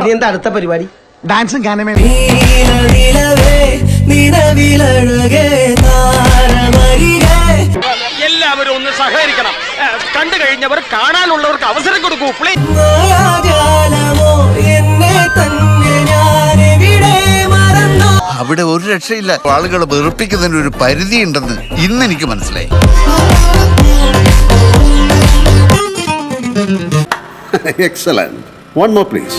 ഇനി എന്താ അടുത്ത പരിപാടി? ഡാൻസും ഗാനമേ എല്ലാവരും ഒന്ന് സഹകരിക്കണം. കണ്ടു കഴിഞ്ഞവർ കാണാനുള്ളവർക്ക് അവസരം കൊടുക്കൂ പ്ലീസ് അവിടെ ഒരു രക്ഷയില്ല. ആളുകളെ വെറുപ്പിക്കുന്നതിന് ഒരു പരിധി ഉണ്ടെന്ന് ഇന്ന് എനിക്ക് മനസ്സിലായി. Excellent. One more, please.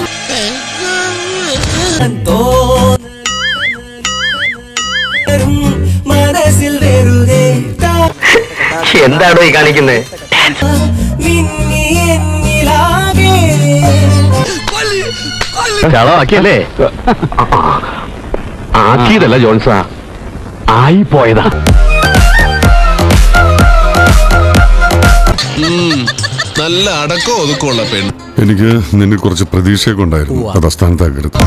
തോന്നും മനസ്സിൽ വെറുതെ എന്താണോ ഈ കാണിക്കുന്നത് ചളമാക്കിയല്ലേ ആക്കിയതല്ല ജോൺസാ. ആയി പോയതാ നല്ല അടക്കം ഒതുക്കമുള്ള പെണ്ണ്. എനിക്ക് നിന്നെ കുറച്ച് പ്രതീക്ഷയൊക്കെ ഉണ്ടായിരുന്നു. അത് അസ്ഥാനത്താക്കരുത്.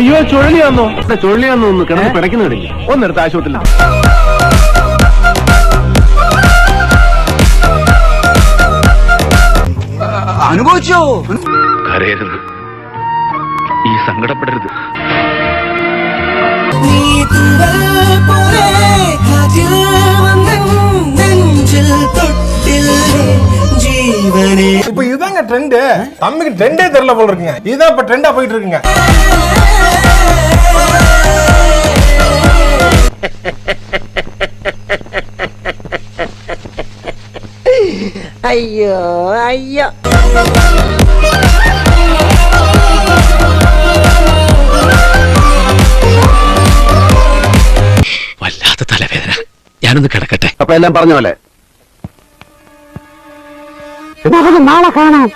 അയ്യോ ചുഴലി വന്നോ. ചുഴലി വന്നു ഒന്ന് കിടന്ന് പിടയ്ക്കുന്നില്ല ഒന്നെടുത്ത് ആശുപത്രിയിൽ അനുഭവിച്ചോ? കരയരുത്. ഈ സങ്കടപ്പെടരുത്. ജീവനെ இப்ப இதுதாங்க ட்ரெண்ட் தம்பிக்கு ட்ரெண்டே தெரியல போல இருக்குங்க இதுதான் இப்ப ட்ரெண்டா போயிட்டு இருக்குங்க അയ്യോ അയ്യോ വല്ലാത്ത തലവേദന ഞാനൊന്ന് കിടക്കട്ടെ അപ്പൊ എല്ലാം പറഞ്ഞ പോലെ 那不就麻辣烫吗